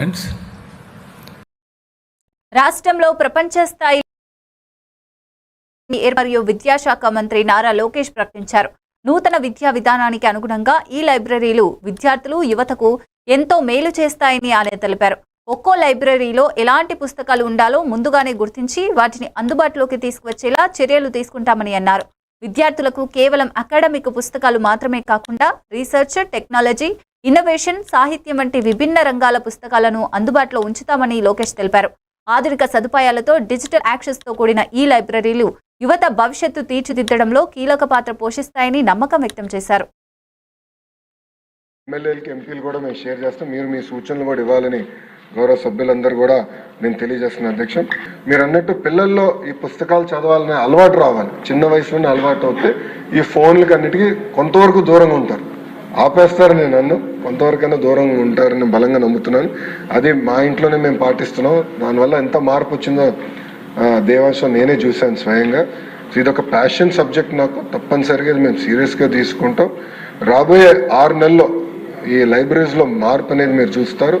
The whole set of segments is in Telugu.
ఫ్రెండ్స్ రాష్ట్రంలో ప్రపంచ స్థాయి మరియు విద్యాశాఖ మంత్రి నారా లోకేష్ ప్రకటించారు. నూతన విద్యా విధానానికి అనుగుణంగా ఈ లైబ్రరీలు విద్యార్థులు యువతకు ఎంతో మేలు చేస్తాయని ఆయన తెలిపారు. ఒక్కో లైబ్రరీలో ఎలాంటి పుస్తకాలు ఉండాలో ముందుగానే గుర్తించి వాటిని అందుబాటులోకి తీసుకువచ్చేలా చర్యలు తీసుకుంటామని అన్నారు. విద్యార్థులకు కేవలం అకాడమిక్ పుస్తకాలు మాత్రమే కాకుండా రీసెర్చ్ టెక్నాలజీ ఇన్నోవేషన్ సాహిత్యం వంటి విభిన్న రంగాల పుస్తకాలను అందుబాటులో ఉంచుతామని లోకేష్ తెలిపారు. ఆధునిక సదుపాయాలతో డిజిటల్ యాక్సెస్తో కూడిన ఈ లైబ్రరీలు యువత భవిష్యత్తు తీర్చిదిద్దడంలో కీలక పాత్ర పోషిస్తాయని నమ్మకం వ్యక్తం చేశారు. ఎమ్మెల్యేలకి ఎంపీలు కూడా మేము షేర్ చేస్తాం. మీరు మీ సూచనలు కూడా ఇవ్వాలని గౌరవ సభ్యులందరూ కూడా నేను తెలియజేస్తున్న అధ్యక్షం. మీరు అన్నట్టు పిల్లల్లో ఈ పుస్తకాలు చదవాలనే అలవాటు రావాలి. చిన్న వయసులోనే అలవాటు అవుతే ఈ ఫోన్లకు అన్నిటికీ కొంతవరకు దూరంగా ఉంటారు. ఆపేస్తారు నేను నన్ను. కొంతవరకైనా దూరంగా ఉంటారని బలంగా నమ్ముతున్నాను. అది మా ఇంట్లోనే మేము పాటిస్తున్నాం. దానివల్ల ఎంత మార్పు వచ్చిందో ఆ, దేవాంశం నేనే చూశాను స్వయంగా. ఇది ఒక ప్యాషన్ సబ్జెక్ట్ నాకు. తప్పనిసరిగా మేము సీరియస్గా తీసుకుంటాం. రాబోయే ఆరు నెలల్లో ఈ లైబ్రరీస్లో మార్పు అనేది మీరు చూస్తారు.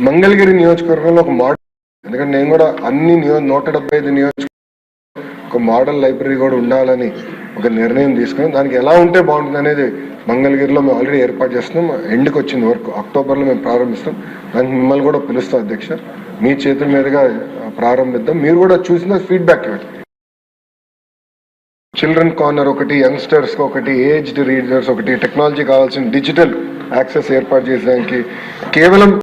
మంగళగిరి నియోజకవర్గంలో ఒక మోడల్ ఎందుకంటే నేను కూడా అన్ని నియో నూట డెబ్బై ఐదు నియోజక ఒక మోడల్ లైబ్రరీ కూడా ఉండాలని ఒక నిర్ణయం తీసుకుని దానికి ఎలా ఉంటే బాగుంటుంది అనేది మంగళగిరిలో మేము ఆల్రెడీ ఏర్పాటు చేస్తున్నాం. ఎండ్కి వచ్చింది వర్క్ అక్టోబర్లో మేము ప్రారంభిస్తాం. దానికి మిమ్మల్ని కూడా పిలుస్తాం అధ్యక్ష. మీ చేతుల మీదుగా ప్రారంభిద్దాం. మీరు కూడా చూసిన ఫీడ్బ్యాక్ ఇవ్వండి. చిల్డ్రన్ కార్నర్ ఒకటి యంగ్స్టర్స్ ఒకటి ఏజ్డ్ రీడర్స్ ఒకటి టెక్నాలజీ కావాల్సిన డిజిటల్ యాక్సెస్ ఏర్పాటు చేసడానికి కేవలం